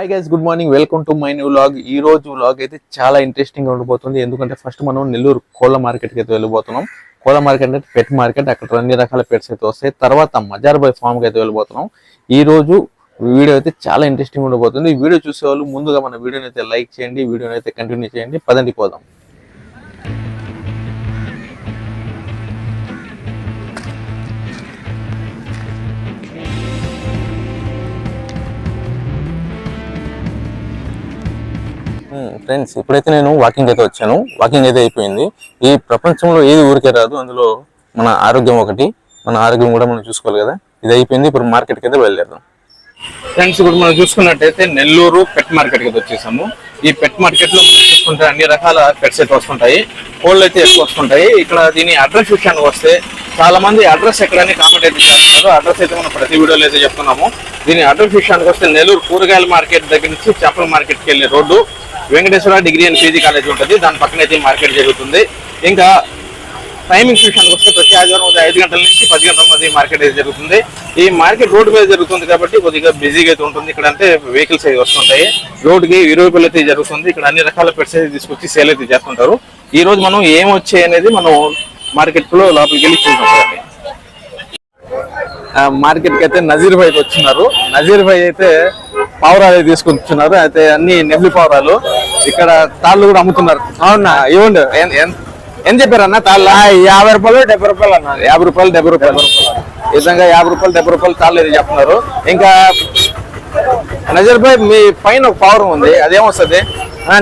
Hi guys good morning welcome to my new vlog ఈ రోజు vlog అయితే చాలా ఇంట్రెస్టింగ్గా ఉండబోతుంది. ఎందుకంటే ఫస్ట్ మనం నెల్లూరు కోళ్ళ మార్కెట్కి అయితే వెళ్ళిపోతున్నాం కోళ్ళ మార్కెట్ అంటే పెట్ మార్కెట్ అక్కడ అన్ని రకాల పెట్స్ అయితే వస్తాయి. తర్వాత మజార్ బాయ్ ఫామ్కి అయితే వెళ్ళిపోతున్నాం ఈ రోజు వీడియో అయితే చాలా ఇంట్రెస్టింగ్ ఉండబోతుంది. వీడియో చూసేవాళ్ళు ముందుగా మన వీడియోని అయితే లైక్ చేయండి. వీడియోని అయితే కంటిన్యూ చేయండి. పదండి పోదాం. ఫ్రెండ్స్ ఇప్పుడైతే నేను వాకింగ్ అయితే వచ్చాను. వాకింగ్ అయితే అయిపోయింది. ఈ ప్రపంచంలో ఏది ఊరికే రాదు అందులో మన ఆరోగ్యం ఒకటి మన ఆరోగ్యం కూడా మనం చూసుకోవాలి కదా. ఇది అయిపోయింది ఇప్పుడు మార్కెట్కి అయితే బయలుదేరదాం. ఫ్రెండ్స్ ఇప్పుడు మనం చూసుకున్నట్టయితే నెల్లూరు పెట్ మార్కెట్కి వచ్చేసాము. ఈ పెట్ మార్కెట్లో మనం చూసుకుంటే అన్ని రకాల పెట్స్ అయితే వస్తుంటాయి. కోళ్ళు అయితే ఎక్కువ వస్తుంటాయి. ఇక్కడ దీని అడ్రస్ విషయానికి వస్తే చాలా మంది అడ్రస్ ఎక్కడని కామెంట్ అయితే చేస్తున్నారు. అడ్రస్ అయితే మనం ప్రతి వీడియోలో అయితే చెప్తున్నాము. దీని అడ్రస్ విషయానికి వస్తే నెల్లూరు కూరగాయల మార్కెట్ దగ్గర నుంచి చేపల మార్కెట్కి వెళ్ళే road Venkateswara degree and PG college ఉంటుంది. దాని పక్కన అయితే మార్కెట్ జరుగుతుంది. ఇంకా టైమింగ్స్ విషయానికి వస్తే ప్రతి ఆదివారం ఉదయం ఐదు గంటల నుంచి పది గంటల మధ్య మార్కెట్ అయితే జరుగుతుంది. ఈ మార్కెట్ రోడ్డు మీద జరుగుతుంది కాబట్టి కొద్దిగా బిజీగా అయితే ఉంటుంది. ఇక్కడ అంటే వెహికల్స్ అయితే వస్తుంటాయి. రోడ్డుకి ఇరువైపులు అయితే జరుగుతుంది. ఇక్కడ అన్ని రకాల పెట్స్ అయితే తీసుకొచ్చి సేల్ అయితే చేస్తుంటారు. ఈ రోజు మనం ఏం వచ్చాయి అనేది మనం మార్కెట్లో లోపలికి వెళ్ళి చూసుకుంటాం మార్కెట్కి అయితే నజీర్ భాయ్ వచ్చినారు నజీర్ భాయ్ అయితే పావురాలు అయితే తీసుకొచ్చున్నారు. అయితే అన్ని నెల్లి పావురాలు ఇక్కడ తాళ్ళు కూడా అమ్ముతున్నారు. అవునా? ఇవ్వండి. ఎంత చెప్పారు అన్న తాళ్ళ? యాభై రూపాయలు డెబ్బై రూపాయలు అన్న యాభై రూపాయలు డెబ్బై రూపాయలు. ఈ విధంగా యాభై రూపాయలు డెబ్బై రూపాయలు తాళ్ళు అయితే చెప్తున్నారు. ఇంకా నజర్ భాయ్ మీ పైన ఒక పావురం ఉంది. అదేమొస్తుంది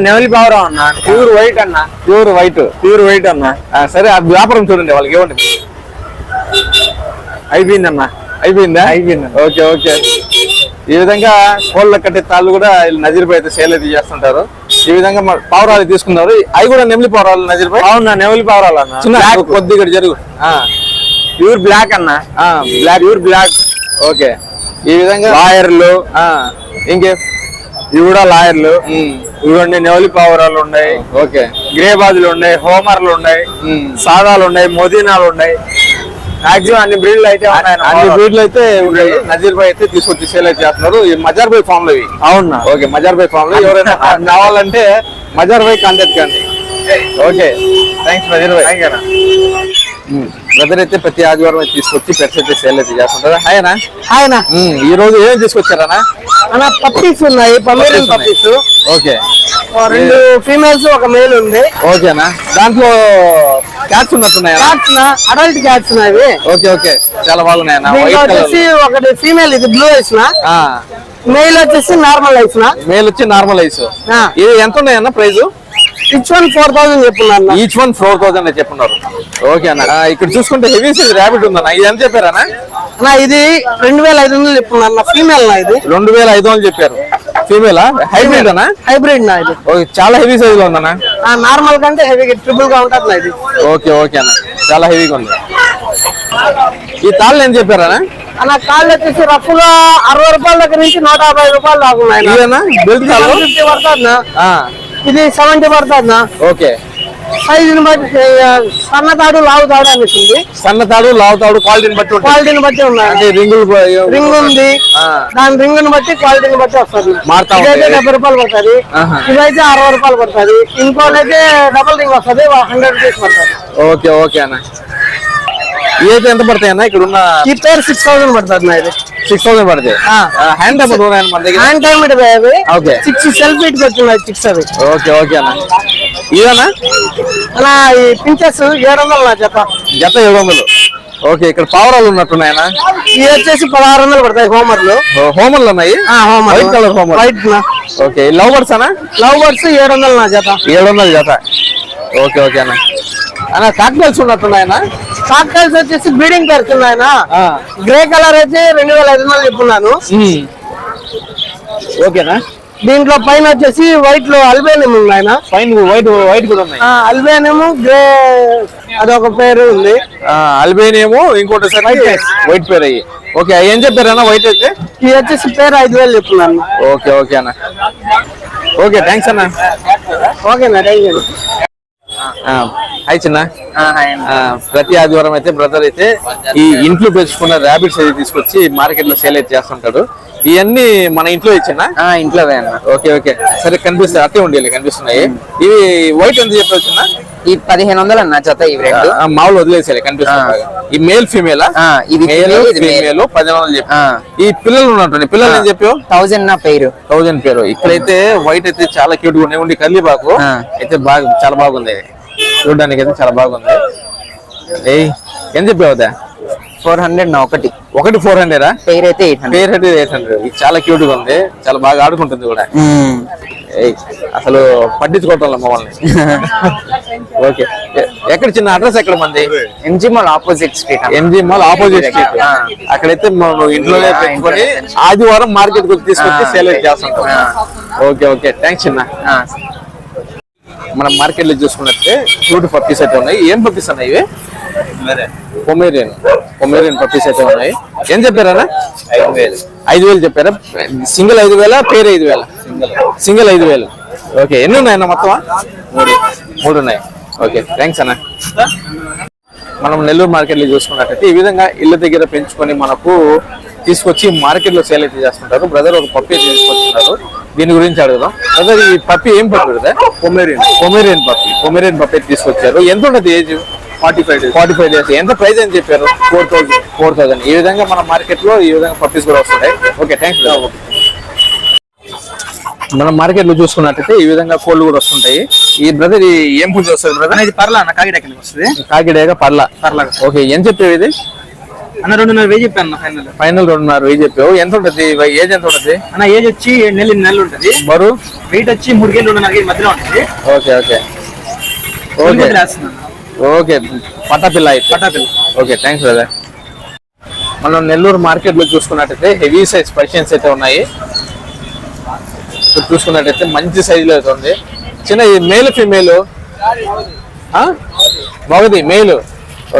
నెవలి పావురం అన్న. ప్యూర్ వైట్ అన్న. ప్యూర్ వైట్ ప్యూర్ వైట్ అన్న. సరే ఆ వ్యాపారం చూడండి వాళ్ళకి. ఇవ్వండి. అయిపోయిందన్న అయిపోయిందా? అయిపోయింది ఓకే ఓకే. ఈ విధంగా కోళ్ళ కట్టే తాళ్ళు కూడా వీళ్ళు నజీర్ భాయ్ అయితే సేల్ అయితే చేస్తుంటారు. ఈ విధంగా పావురాలు తీసుకున్నారు. అవి కూడా నెమిలి పావురాలు నజీర్ భాయ్ అవునా నెమిలి పావురాలు అన్న? చిన్న కొద్దిగా జరుగు. ప్యూర్ బ్లాక్ అన్న. Black pure black okay. ఈ విధంగా లాయర్లు. ఇంకే? ఇవి కూడా లాయర్లు. ఇవ్వండి నెవలి పావురాలు ఉన్నాయి. ఓకే. గ్రే బాజులు ఉన్నాయి హోమర్లు ఉన్నాయి. సాదాలు ఉన్నాయి మోదీనాలు ఉన్నాయి. మాక్సిమం అన్ని బ్రీడ్లు అయితే అన్ని బ్రీడ్లు అయితే నజీర్ భాయ్ అయితే తీసుకొచ్చి సేల్ అయితే చేస్తున్నారు. ఈ మజార్ భాయ్ ఫామ్లో ఇవి. అవునా? ఓకే మజార్ భాయ్ ఫామ్లో ఎవరైనా కావాలంటే మజార్ భాయ్ కాంటాక్ట్ కండి. ఓకే. థ్యాంక్స్ నజీర్ భాయ్ బ్రదర్ అయితే ప్రతి ఆదివారం అయితే తీసుకొచ్చి పెట్స్ అయితే సేల్ అయితే చేస్తుంటారు. హాయ్ అన్న. ఆయన ఈ రోజు ఏం తీసుకొచ్చారన్నా అన్న? పప్పీస్ ఉన్నాయి పమేరియన్ పప్పీస్ ఓకే. రెండు ఫీమేల్స్ ఒక మేల్ ఉంది. ఓకేనా దాంట్లో క్యాట్స్ ఉన్నట్టున్నాయా? క్యాట్స్ అడల్ట్ క్యాట్స్ ఇవి. Okay okay. చాలా కలర్ వచ్చేసి ఒకటి ఫీమేల్ ఇది బ్లూ ఐస్ మెయిల్ వచ్చేసి నార్మల్ ఐస్ మేల్ వచ్చి నార్మల్ ఐస్ ఇది ఎంత ఉన్నాయన్న price each one four thousand చెప్పున్నాను each one four thousand చెప్పున్నారు ఓకే అన్న. ఇక్కడ చూసుకుంటే హెవీ సైజ్ ర్యాబిట్ ఉందన్న. ఇది ఎంత చెప్పారన్న అన్న? ఇది రెండు వేల ఐదు వందలు చెప్పున్నాను ఫీమేల్ నా ఇది. రెండు వేల ఐదు వందలు చెప్పారు. ఫీమేల్ హైబ్రిడ్ అన్న? హైబ్రిడ్ నా ఇది. చాలా హెవీ సైజ్లో ఉందన్న. నార్మల్ కంటే హెవీ ట్రిపుల్గా ఉంటుంది ఇది. ఓకే ఓకే అన్న. చాలా హెవీగా ఉంది. ఈ తాళ్ళు ఎంత చెప్పారన్న అన్న? కాళ్ళు వచ్చేసి రఫ్గా అరవై రూపాయల దగ్గర నుంచి నూట యాభై రూపాయలు దాకా ఉన్నాయి ఫిఫ్టీ పడుతుంది ఇది సెవెంటీ పడుతుంది. ఓకే. సైజుని బట్టి ఆ, సన్న తాడు లావు తాడు అనిస్తుంది సన్న తాడు లావు తాడు క్వాలిటీని బట్టి క్వాలిటీని బట్టి ఉన్నాయి. రింగులు రింగ్ ఉంది. దాని రింగ్ని బట్టి క్వాలిటీని బట్టి వస్తుంది. ఇదైతే. డెబ్బై రూపాయలు పడుతుంది. ఇదైతే అరవై రూపాయలు పడుతుంది. ఇంకోటైతే డబల్ రింగ్ వస్తుంది హండ్రెడ్ రూపీస్ పడుతుంది. ఓకే ఓకే అన్న. ఇదైతే ఎంత పడతాయి అన్న? ఇక్కడ ఉన్న ఈ పేరు సిక్స్ థౌసండ్ పడుతుంది ఇది. సిక్స్ థౌసండ్ పడతాయి ఆ. హ్యాండ్ ఉన్నాయన్న మన దగ్గర? హ్యాండ్ టైమ్ ఇటు అవి ఓకే సిక్స్ సెల్ఫ్ ఇటుకి వచ్చినాయి సిక్స్ అవి. ఓకే ఓకే అన్న. ఇదన్నా అలా ఈ పించెస్ ఏడు వందలు నా జత. జత ఏడు వందలు. ఓకే ఇక్కడ పావురాలు ఉన్నట్టున్నాయన? ఇవి వచ్చేసి పదహారు వందలు పడతాయి హోమర్లు. హోమన్లు ఉన్నాయి? White colour homer white okay love birds అన్న? లవ్ బర్డ్స్ ఏడు వందలు నా జత. ఏడు వందలు జత. ఓకే ఓకే అన్న. అన్న కాక్టైల్స్ ఉన్నట్టున్నాయన? కాక్టైల్స్ వచ్చేసి బ్రీడింగ్ పెడుతుంది ఆయన. గ్రే కలర్ అయితే రెండు వేల ఐదు వందలు చెప్పున్నాను. ఓకేనా? దీంట్లో పైన వచ్చేసి వైట్లో అల్బేనియం ఉంది ఆయన. ఫైన్ వైట్ వైట్ కూడా ఉన్నాయి. అల్బేనియం గ్రే అదొక పేరు ఉంది. అల్బేనియము ఇంకోటి సార్ వైట్ పేరు. అయ్యి. ఓకే ఏం చెప్పారన్న వైట్ అయితే? ఇది వచ్చేసి పేరు ఐదు వేలు చెప్పున్నాను. ఓకే ఓకే అన్న. ఓకే థ్యాంక్స్ అన్న. ఓకేనా థ్యాంక్ యూ హాయ్ చిన్న. ప్రతి ఆదివారం అయితే బ్రదర్ అయితే ఈ ఇంట్లో పెంచుకున్న ర్యాబిట్స్ అయితే తీసుకొచ్చి మార్కెట్లో సేల్ అయితే చేస్తుంటాడు. ఇవన్నీ మన ఇంట్లో ఇచ్చిన? ఇంట్లో ఓకే ఓకే సరే కనిపిస్తాయి. అట్టే ఉండేవి కనిపిస్తున్నాయి. ఇవి వైట్ ఎంత చెప్పొచ్చున్నా ఈ పదిహేను వందలు అన్న జత ఇవి రెండు. మామూలు వదిలేసాయి కనిపిస్తుంది బాగా. ఈ మేల్ ఫీమేల్ ఇది మేల్. ఫీమేల్ పదిహేను వందలు చెప్పి. ఈ పిల్లలు ఉన్నట్టు పిల్లలు ఏం చెప్పావు? థౌజండ్ నా పేరు. థౌజండ్ పేరు. ఇక్కడైతే వైట్ అయితే చాలా క్యూట్గా ఉన్నాయి. ఉండి కల్లిబాకు ఆ. అయితే బాగా చాలా బాగుంది. చూడడానికి అయితే చాలా బాగుంది. ఏం చెప్పావు అదా? ఫోర్ హండ్రెడ్ నా ఒకటి. ఒకటి ఫోర్ హండ్రెడా? పేరు అయితే ఎయిట్ హండ్రెడ్. పేరు అయితే ఎయిట్ హండ్రెడ్. ఇది చాలా క్యూట్గా ఉంది. చాలా బాగా ఆడుకుంటుంది కూడా. అసలు పట్టించుకోవటం మమ్మల్ని. ఓకే. ఎక్కడ చిన్న అడ్రస్ ఎక్కడ మంది? MG mall opposite street MG mall opposite street. అక్కడైతే ఇంట్లోనే పెట్టుకొని ఆదివారం మార్కెట్కి తీసుకొచ్చి. సేల్ చేస్తుంటాం. Okay okay. థ్యాంక్స్ చిన్న. మనం మార్కెట్లో చూసుకున్నట్టే క్యూట్ పప్పీస్ అయితే ఉన్నాయి. ఏం పప్పీస్ ఉన్నాయి ఇవి? పొమేరియన్. పొమేరియన్. పప్పీస్ అయితే ఉన్నాయి. ఏం చెప్పారా ఐదు వేలు. చెప్పారా? సింగిల్ ఐదు వేల పేరు ఐదు వేల? సింగిల్. ఐదు వేలు. ఓకే ఎన్ని ఉన్నాయన్న మొత్తం మూడు. మూడు ఉన్నాయి. ఓకే థ్యాంక్స్ అన్న. మనం నెల్లూరు మార్కెట్లో చూసుకున్నట్టయితే ఈ విధంగా ఇళ్ళ దగ్గర పెంచుకొని మనకు తీసుకొచ్చి మార్కెట్లో సేల్ అయితే చేస్తుంటారు. బ్రదర్ ఒక పప్పి అయితే తీసుకొచ్చున్నారు దీని గురించి అడుగుదాం. బ్రదర్ ఈ పప్పి ఏం puppy brother Pomeranian Pomeranian puppy Pomeranian puppy తీసుకొచ్చారు. ఎంత ఉంటుంది age forty five days forty five days ఎంత ప్రైస్ అని చెప్పారు? ఫోర్ థౌసండ్ ఫోర్ థౌసండ్ ఈ విధంగా మన మార్కెట్లో ఈ విధంగా పప్పీస్ కూడా వస్తున్నాయి ఓకే థ్యాంక్స్ మనం మార్కెట్లో చూసుకున్నట్టయితే ఈ విధంగా కోళ్ళు కూడా వస్తుంటాయి. ఈ బ్రదర్ ఏం పూజ వస్తుంది బ్రదర్ ఇది పర్లా కాకిడాకి వస్తుంది. కాకిడేగా పర్ల. పర్లా. ఓకే ఏం చెప్పేవి ఇది? అన్న రెండున్నర వెయ్యి చెప్పాను ఫైనల్ ఫైనల్ రెండున్నర వెయ్యి చెప్పావు. ఎంత ఉంటుంది? ఏజ్ ఎంత ఉంటుంది? అన్న ఏజ్ వచ్చి ఏడు నెలలు ఎనిమిది నెలలు ఉంటుంది. బరువు వెయిట్ వచ్చి మూడు కేజీలు రెండున్నర కేజీ మధ్యలో ఉంటుంది. Okay okay. ఓకే. ఓకే. పట్టాపిల్ల పటాపిల్ ఓకే థ్యాంక్స్ బ్రదర్ మనం నెల్లూరు మార్కెట్లో చూసుకున్నట్టయితే హెవీ సైజ్ పర్షియన్స్ అయితే ఉన్నాయి. చూసుకున్నట్టయితే మంచి సైజ్లో అయితే ఉంది. చిన్న మేల్ ఫీమేల్ బాగుంది మేలు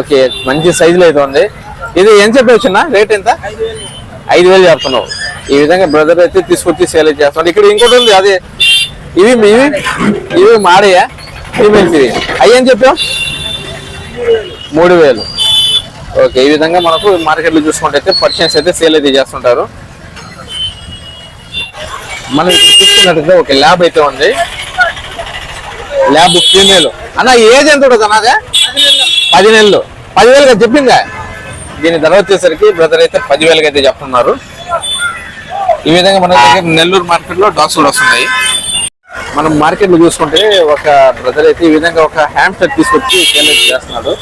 ఓకే మంచి సైజ్లో అయితే ఉంది. ఇది ఏం చెప్పావు చిన్న రేట్ ఎంత? ఐదు వేలు చెప్తున్నావు. ఈ విధంగా బ్రదర్ అయితే తీసుకొచ్చి సేల్ చేస్తున్నాడు. ఇక్కడ ఇంకోటి ఉంది అదే ఇవి ఇవి ఇవి మాడయా? ఫీమేల్స్ ఇవి. అవి ఏం చెప్పావు? మూడు వేలు. ఓకే ఈ విధంగా మనకు మార్కెట్లో చూసుకుంటే అయితే పర్చేస్ అయితే సేల్ అయితే చేస్తుంటారు. మనం ఇప్పుడు చూసుకున్నట్టయితే ఒక ల్యాబ్ అయితే ఉంది. Lab female. అన్న ఏజ్ ఎంత ఉంటుంది అన్నదే పది నెలలు పదివేలుగా చెప్పిందా? దీని ధర వచ్చేసరికి బ్రదర్ అయితే పదివేలుగా అయితే చెప్తున్నారు. ఈ విధంగా మన దగ్గర నెల్లూరు మార్కెట్లో డాగ్స్ కూడా వస్తున్నాయి. మనం మార్కెట్లో చూసుకుంటే ఒక బ్రదర్ అయితే ఈ విధంగా ఒక హ్యామ్స్టర్ తీసుకొచ్చి సేల్ చేస్తున్నాడు.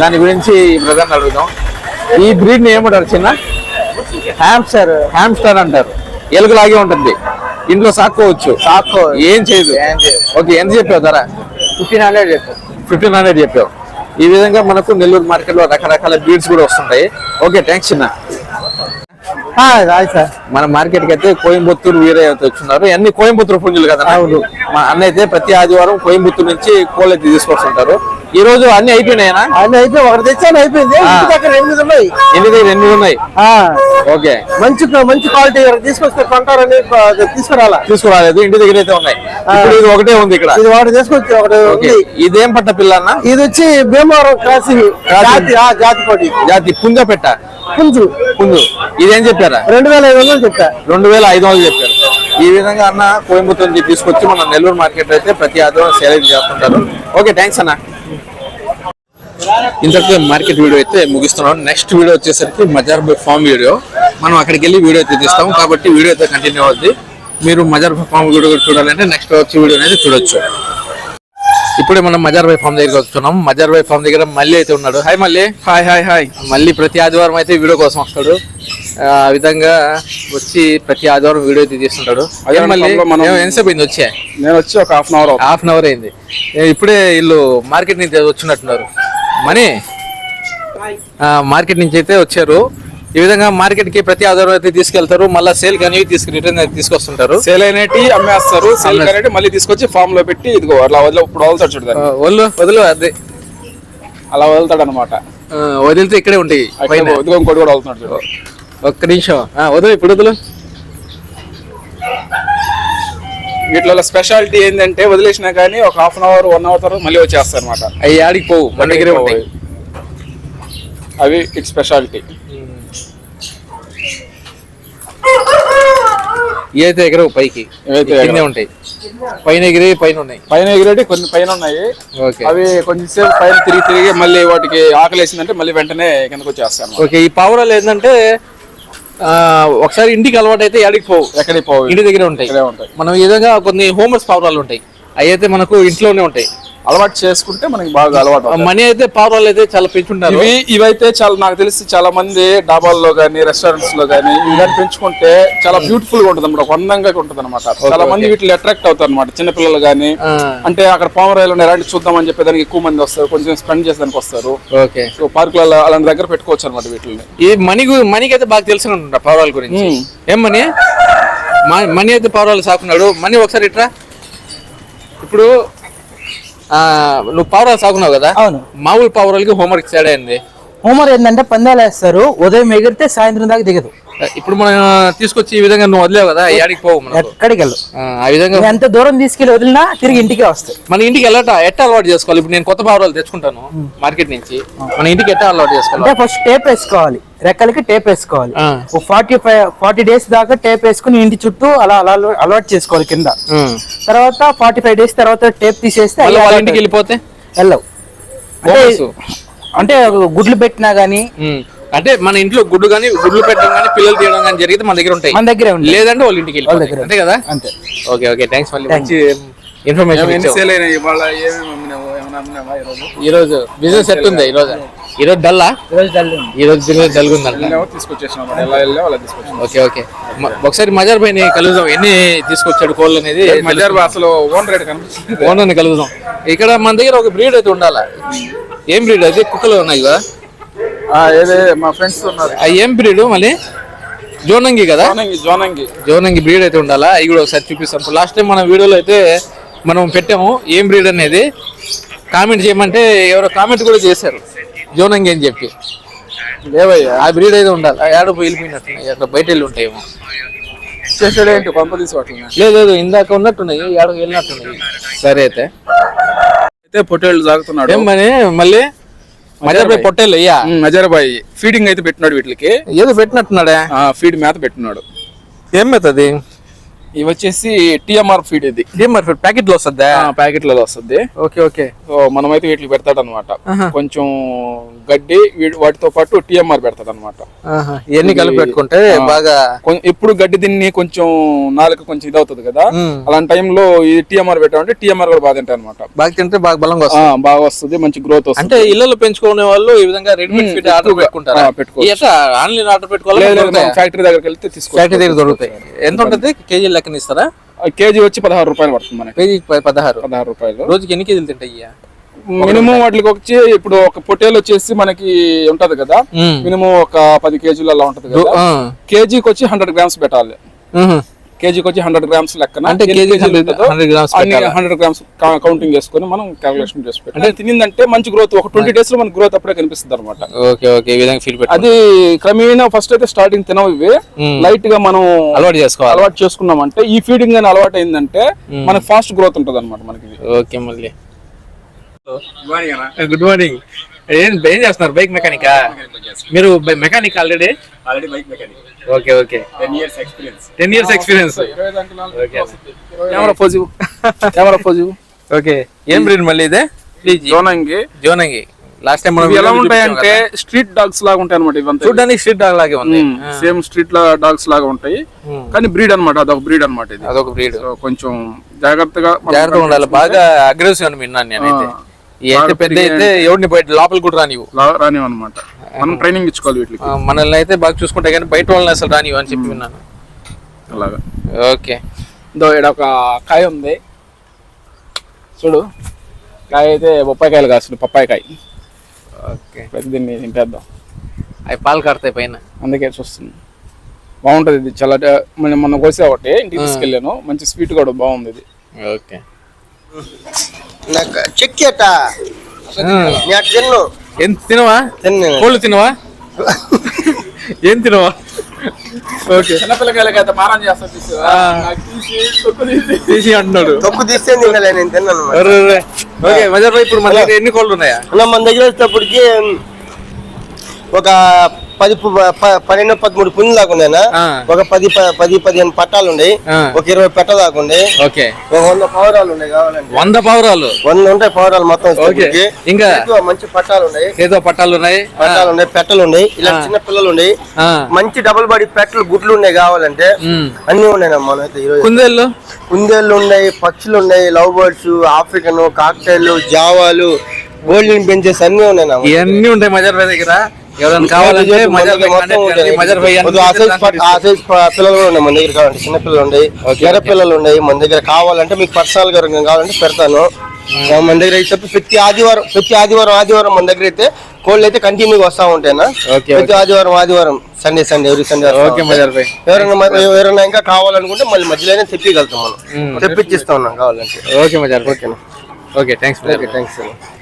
దాని గురించి ఈ బ్రదర్ అడుగుదాం. ఈ బ్రీడ్ని ఏమంటారు చిన్న? హ్యామ్స్టర్ హ్యామ్స్టర్ అంటారు. ఎలుగులాగే ఉంటుంది. ఇంట్లో సాక్కోవచ్చు. సాక్కో ఏం చేయదు. ఓకే ఎంత చెప్పావు ధర? ఫిఫ్టీన్ హండ్రెడ్ చెప్పు ఫిఫ్టీన్ హండ్రెడ్ చెప్పావు. ఈ విధంగా మనకు నెల్లూరు మార్కెట్లో రకరకాల బ్రీడ్స్ కూడా వస్తుంటాయి. ఓకే థ్యాంక్స్ చిన్న. సార్. మన మార్కెట్కి అయితే కోయంబత్తూరు వీరే అయితే వచ్చున్నారు. అన్ని కోయంబత్తూరు పుంజులు కదా అవును. మా అన్న అయితే ప్రతి ఆదివారం కోయంబత్తూరు నుంచి కోళ్ళు అయితే తీసుకొస్తుంటారు. ఈ రోజు అన్ని అయిపోయినాయనా? అది అయితే ఒకటి తెచ్చాను అయిపోయింది. దగ్గర ఎనిమిది ఉన్నాయి. ఎనిమిది ఎనిమిది ఉన్నాయి? ఓకే. మంచి మంచి క్వాలిటీ తీసుకొస్తే కొంటారని తీసుకురాలా? తీసుకురాలేదు ఇంటి దగ్గర అయితే ఉన్నాయి. ఇప్పుడు ఇది ఒకటే ఉంది ఇక్కడ. ఇది ఒకటి తీసుకొచ్చి ఒకటి ఇదేం పట్ట పిల్ల అన్న ఇది వచ్చి భీమవరం క్రాసింగ్. జాతి ఆ, జాతి పొడి. జాతి పుంజ పెట్ట పుంజు. పుంజు. ఇదేం చెప్పారా? రెండు వేల ఐదు వందలు చెప్పా. రెండు వేల ఐదు వందలు చెప్పారు. ఈ విధంగా అన్న కోయంబత్తూరు నుంచి తీసుకొచ్చి మన నెల్లూరు మార్కెట్ అయితే ప్రతి ఆదివారం సేల్ చేస్తుంటారు. ఓకే థ్యాంక్స్ అన్న. ఇంతటితో మార్కెట్ వీడియో అయితే ముగిస్తున్నాం నెక్స్ట్ వీడియో వచ్చేసరికి మజార్ ఫామ్ వీడియో. మనం అక్కడికి వెళ్ళి వీడియో అయితే తీస్తాం. కాబట్టి వీడియో అయితే కంటిన్యూ అవుద్ది. మీరు మజార్ ఫామ్ వీడియో చూడాలంటే నెక్స్ట్ వచ్చే వీడియో అనేది చూడొచ్చు. ఇప్పుడే మనం మజార్ బై ఫామ్ దగ్గరికి వస్తున్నాం. మజార్ బై ఫామ్ దగ్గర మళ్ళీ అయితే ఉన్నాడు. హాయ్ మళ్ళీ. Hi hi hi. మళ్ళీ ప్రతి ఆదివారం అయితే వీడియో కోసం వస్తాడు. ఆ విధంగా వచ్చి ప్రతి ఆదివారం వీడియో అయితే తీస్తుంటాడు. అదే మళ్ళీ? మనం- ఎంతసేపు అయింది వచ్చే? నేను వచ్చి ఒక half an hour half an hour అయింది. ఇప్పుడే వీళ్ళు మార్కెట్ నుంచి వచ్చినట్టున్నారు. మనీ? మార్కెట్ నుంచి అయితే వచ్చారు. ఈ విధంగా మార్కెట్కి ప్రతి ఆదివారం అయితే తీసుకెళ్తారు మళ్ళీ సేల్ కానీ తీసుకు రిటర్న్ తీసుకొస్తుంటారు. సేల్ అయినటి అమ్మేస్తారు సేల్ అనేది మళ్ళీ తీసుకొచ్చి ఫామ్లో పెట్టి ఇదిగో అలా వదిలే ఇప్పుడు వదులుతాడు ఆ, చూడదాన్ని వదిలు వదిలు అదే. అలా వదులుతాడు అనమాట వదిలితే ఇక్కడే ఉంటాయి ఇంకోటి కూడా వదులుతున్నాడు చూడు. ఒక్క నిమిషం. వదిలు ఇప్పుడు వదిలు. వీటిలో స్పెషాలిటీ ఏంటంటే వదిలేసినా కానీ ఒక half an hour one hour తర్వాత మళ్ళీ వచ్చేస్తాయి అనమాట అవి ఆడికి పోవు మన దగ్గరే అవి ఇట్ స్పెషాలిటీ ఏ అయితే ఎగరవు పైకి కిందే. ఉంటాయి. పైన ఎగిరి పైన ఉన్నాయి. పైన ఎగిరేటి కొన్ని పైన ఉన్నాయి. ఓకే. అవి కొంచెంసేపు పైన తిరిగి తిరిగి మళ్ళీ వాటికి ఆకలి వేసిందంటే మళ్ళీ వెంటనే కిందకు వచ్చేస్తాయి అన్నమాట. ఓకే ఈ పావురాలు ఏంటంటే ఒకసారి ఇంటికి అలవాటు అయితే ఆడికి పోవు. ఎక్కడికి పోవు? ఇంటి దగ్గరే ఉంటాయి. మనం విధంగా కొన్ని హోమర్స్ పావురాలు ఉంటాయి. అవి అయితే మనకు ఇంట్లోనే ఉంటాయి. అలవాటు చేసుకుంటే మనకి బాగా అలవాటు. మనీ అయితే పావురాలు అయితే చాలా పెంచుంటారు. ఇవి ఇవైతే చాలా నాకు తెలిసి చాలా మంది డాబాల్లో కానీ రెస్టారెంట్స్లో కానీ ఇవి కానీ పెంచుకుంటే చాలా బ్యూటిఫుల్గా ఉంటుంది అనమాట అందంగా ఉంటుంది అనమాట చాలా మంది వీటిని అట్రాక్ట్ అవుతారు అనమాట చిన్నపిల్లలు కానీ అంటే అక్కడ పామరాయలు ఉన్నాయి అలాంటి చూద్దామని చెప్పేదానికి ఎక్కువ మంది వస్తారు. కొంచెం స్పెండ్ చేసేదానికి వస్తారు. ఓకే. సో పార్కులలో అలాంటి దగ్గర పెట్టుకోవచ్చు అనమాట వీటిని. ఈ మనీ మనీకి అయితే బాగా తెలుసు పావురాల గురించి. ఏం మనీ? మనీ అయితే పావురాలు సాకున్నాడు. మనీ ఒకసారి ఇట్రా. ఇప్పుడు నువ్వు పావురాలు సాకున్నావు కదా? అవును. మామూలు పావురాలకి హోంవర్క్ తేడా అయింది హోమర్ ఏంటంటే పందాలు వేస్తారు ఉదయం ఎగిరితే సాయంత్రం దాకా దిగదు. ఇప్పుడు మనం తీసుకొచ్చి ఈ విధంగా నువ్వు వదిలేవు కదా ఈ ఆడికి పోవు మనకు. ఎక్కడికి వెళ్ళు ఆ, విధంగా నువ్వు ఎంత దూరం తీసుకెళ్ళి వదిలినా తిరిగి ఇంటికే వస్తాయి. మన ఇంటికి ఎల్లట ఎట్ట అలవాటు చేసుకోవాలి? ఇప్పుడు నేను కొత్త పావురాలు తెచ్చుకుంటాను మార్కెట్ నుంచి. మన ఇంటికి ఎట్ట అలవాటు చేసుకోవాలి? ఫస్ట్ టేప్ వేసుకోవాలి. రెక్కలకి టేప్ వేసుకోవాలి. ఆ. ఫార్టీ ఫైవ్ ఫార్టీ డేస్ దాకా టేప్ వేసుకుని ఇంటి చుట్టూ అలా అలా అలవా- అలవాటు చేసుకోవాలి కింద. తర్వాత ఫార్టీ ఫైవ్ డేస్ తర్వాత టేప్ తీసేస్తే మళ్ళీ వాళ్ళ ఇంటికి వెళ్ళిపోతే? వెళ్ళవు. అంటే బోనస్. అంటే గుడ్లు పెట్టినా గానీ. అంటే మన ఇంట్లో గుడ్డు కానీ గుడ్లు పెట్టడం కానీ పిల్లలు తీయడం కానీ జరిగితే మన దగ్గర ఉంటాయి. మన దగ్గరే ఉంటాయి. లేదంటే వాళ్ళ ఇంటికి దగ్గర. అంతే కదా? అంతే. Okay okay. థ్యాంక్స్ మళ్ళీ. మంచి ఇన్ఫర్మేషన్ ఈ రోజు బిజినెస్ సెట్ ఉంది ఈ రోజు ఈ రోజు డల్లా. ఈ రోజు బిజినెస్ డల్ ఓకే ఓకే. ఒకసారి మజార్ పైన కలుద్దాం. ఎన్ని తీసుకొచ్చాడు కోళ్ళు అనేది మధ్యాహ్నం అసలు ఓన్ రేట్ కనిపిస్తుంది. ఓనర్ని కలుద్దాం. ఇక్కడ మన దగ్గర ఒక బ్రీడ్ అయితే ఉండాలా? ఏం బ్రీడ్ అయితే కుక్కలు ఉన్నాయి కదా? మా ఫ్రెండ్స్ ఉన్నారు. ఏం బ్రీడ్ మళ్ళీ? జోనంగి కదా? జోనంగి జోనంగి. జోనంగి బ్రీడ్ అయితే ఉండాలా? అవి కూడా ఒకసారి చూపిస్తాం లాస్ట్ టైం మన వీడియోలో అయితే మనం పెట్టాము ఏం బ్రీడ్ అనేది. కామెంట్ చేయమంటే ఎవరో కామెంట్ కూడా చేశారు. జోనంగి అని చెప్పి. లేవయ్యా. ఆ బ్రీడ్ అయితే ఉండాలి. ఏడ పోయి వెళ్ళిపోయినట్టున్నాయి అక్కడ బయట వెళ్ళి ఉంటాయేమో చేసాడు ఏంటి? పంప తీసుకోవట్లేదు? లేదు లేదు ఇందాక ఉన్నట్టున్నాయి. ఏడకు వెళ్ళినట్టున్నాయి. సరే అయితే. అయితే పొట్టేళ్ళు సాగుతున్నాడు. మళ్ళీ? మజార్పై పొట్టేళ్ళు అయ్యా. నజరబాయి ఫీడింగ్ అయితే పెట్టినాడు వీటికి. ఏదో పెట్టినట్టున్నాడా. ఫీడ్ మేత పెట్టినాడు. ఏం మెత్తది ఇవి వచ్చేసి టిఎంఆర్ ఫీడ్ ఇది. ఏం మరి ప్యాకెట్లో వస్తుందా? ప్యాకెట్లలో వస్తుంది. Okay okay. సో మనమైతే వీటికి పెడతాడు అనమాట కొంచెం గడ్డి వాటితో పాటు టిఎంఆర్ పెడతాడు అనమాట. ఇవన్నీ కలిపి పెట్టుకుంటే బాగా ఎప్పుడు గడ్డి తిని కొంచెం నాలుక కొంచెం ఇది అవుతుంది కదా. అలాంటి టైంలో ఈ టిఎంఆర్ పెట్టామంటే టిఎంఆర్ కూడా బాగా తింటాయి అనమాట బాగా తింటే బాగా బలంగా వస్తుంది. బాగా వస్తుంది మంచి గ్రోత్ వస్తుంది. అంటే ఇళ్ళలో పెంచుకునే వాళ్ళు ఈ విధంగా రెడీమేడ్ ఫీడ్ ఆర్డర్ పెట్టుకుంటారా? ఎట్లా ఆన్లైన్ ఆర్డర్ పెట్టుకోవాలి ఫ్యాక్టరీ దగ్గరికి వెళ్తే తీసుకో ఫ్యాక్టరీ దగ్గర దొరుకుతాయి. ఎంత ఉంటుంది? కేజీ లెక్కన ఇస్తారా కేజీ వచ్చి పదహారు రూపాయలు పడుతుంది మనకి కేజీ పదహారు పదహారు రూపాయలు రోజుకి ఎన్ని కేజీలు తింటాయి? మినిమం వాటికి వచ్చి ఇప్పుడు ఒక పొట్టేలు వచ్చేసి మనకి ఉంటది కదా. మినిమం ఒక పది కేజీలు అలా ఉంటది కదా. కేజీకి వచ్చి హండ్రెడ్ గ్రామ్స్ పెట్టాలి. కేజీకి వచ్చి హండ్రెడ్ గ్రామ్స్ లెక్కన అంటే ఎన్ని కేజీకి కేజీలు 100 ఉంటుందో 100 గ్రామ్స్ అన్ని హండ్రెడ్ గ్రామ్స్ కౌంటింగ్ చేసుకొని మనం క్యాలిక్యులేషన్ చేసి పెట్టాలి. అంటే తినిందంటే మంచి గ్రోత్ ఒక ట్వంటీ డేస్లో మనకి గ్రోత్ అప్పుడే కనిపిస్తుంది అనమాట ఓకే ఓకే ఈ విధంగా ఫీడ్ పెట్టు అది క్రమేణా ఫస్ట్ అయితే స్టార్టింగ్ తినవు ఇవి. లైట్గా మనం అలవాటు చేసుకోవాలి. అలవాటు చేసుకున్నామంటే ఈ ఫీడింగ్ అని అలవాటు అయిందంటే మనకి ఫాస్ట్ గ్రోత్ ఉంటుంది అనమాట మనకి. ఓకే మళ్ళీ. గుడ్ మార్నింగ్ ఏం ఏం చేస్తున్నారు? బైక్ మెకానికా మీరు mechanic already already bike mechanic okay okay ten years experience ten years experience camera positive camera positive okay ఏం బ్రీడ్ మళ్ళీ ఇదే? జోనంగి. జోనంగి. లాస్ట్ టైం మనం ఎలా ఉంటాయంటే చూపించాం స్ట్రీట్ డాగ్స్ లాగా ఉంటాయి అనమాట. ఇవంతా. చూడ్డానికి స్ట్రీట్ డాగ్ లాగే ఉంది. సేమ్ స్ట్రీట్ లా డాగ్స్ లాగా ఉంటాయి. కానీ బ్రీడ్ అన్నమాట అదొక బ్రీడ్ అన్నమాట ఇది. అదొక బ్రీడ్ సో కొంచెం జాగ్రత్తగా మనం జాగ్రత్తగా ఉండాలి. బాగా అగ్రెసివ్ అని విన్నాను నేనైతే. అయితే పెద్ద అయితే ఎవరిని బయట లోపల కూడా రానివ్వు. లా- రానివి అనమాట మనం ట్రైనింగ్ ఇచ్చుకోవాలి వీటికి. మనల్ని అయితే బాగా చూసుకుంటే కానీ బయట వాళ్ళని అసలు రానివ్వు అని చెప్పి విన్నాను. అలాగా. ఓకే. దో ఇక్కడ ఒక కాయ ఉంది. చూడు. కాయ అయితే బొప్పాయికాయలు కాస్తుంది పప్పాయికాయ. ఓకే. ప్రతి దీన్ని తింటేద్దాం. అవి పాలు కడతాయి పైన. అందుకే చూస్తుంది బాగుంటది ఇది చాలా మన మొన్న కోసే ఒకటి ఇంటికి తీసుకెళ్ళాను. మంచి స్వీట్ కూడా బాగుంది ఇది. ఓకే. నాకు చెక్కేట నేను తిన్ను. ఏం తినవా? తిన్ను. కోళ్ళు తినవా? ఏం తినవా? ఓకే. చిన్నపిల్లకాయలకి అయితే మారం తీసి అంటున్నాడు. తొక్కు తీస్తే తినలే నేను తిన్నాను. ఓకే మజర్ ఇప్పుడు మన దగ్గర ఎన్ని కోళ్ళు ఉన్నాయా? మన దగ్గర వచ్చేటప్పటికి ఒక పది పన్నెండు పదమూడు పుంజులు దాకా ఆ. ఒక పది పది పదిహేను పట్టాలు ఉన్నాయి. ఒక ఇరవై పెట్ట దాకా ఉన్నాయి ఓకే ఒక వంద పౌరాలు ఉన్నాయి కావాలంటే వంద పావురాలు వంద ఉంటాయి పౌరాలు మొత్తం. ఇంకా? మంచి పట్టాలు ఉన్నాయి ఏదో పట్టాలు ఉన్నాయి పట్టాలు ఉన్నాయి పెట్టలు ఉన్నాయి ఇలా. చిన్న పిల్లలు ఉన్నాయి. మంచి డబుల్ బాడీ పెట్టలు గుడ్లు ఉన్నాయి కావాలంటే. అన్ని ఉన్నాయి మనం అయితే ఈరోజు కుందేళ్ళు కుందేళ్ళు ఉన్నాయి పక్షులు ఉన్నాయి లవ్ బర్డ్స్ ఆఫ్రికన్ కాక్టైల్ జావాలు గోల్డెన్ బెంచెస్ అన్ని ఉన్నాయి. ఇవన్నీ ఉంటాయి మజర్ దగ్గర ఎవరైనా కావాలంటే మజర్ పిల్లలు కూడా ఉన్నాయి మన దగ్గర కావాలంటే చిన్న పిల్లలు ఉన్నాయి. ఎర్ర పిల్లలు ఉన్నాయి మన దగ్గర కావాలంటే మీకు పర్సనల్గా కావాలంటే పెడతాను. మన దగ్గర అయితే ప్రతి ఆదివారం ప్రతి ఆదివారం ఆదివారం మన దగ్గర అయితే కోళ్ళు అయితే కంటిన్యూగా వస్తా ఉంటాయినా ప్రతి ఆదివారం ఆదివారం సండే సండే ఎవరి సండే ఓకే ఎవరైనా ఎవరైనా ఇంకా కావాలనుకుంటే మళ్ళీ మధ్యలోనే తెప్పిగలుగుతాం మనం. తెప్పించిస్తా ఉన్నాం కావాలంటే. Okay Mazhar okay thanks okay భాయ్ థ్యాంక్స్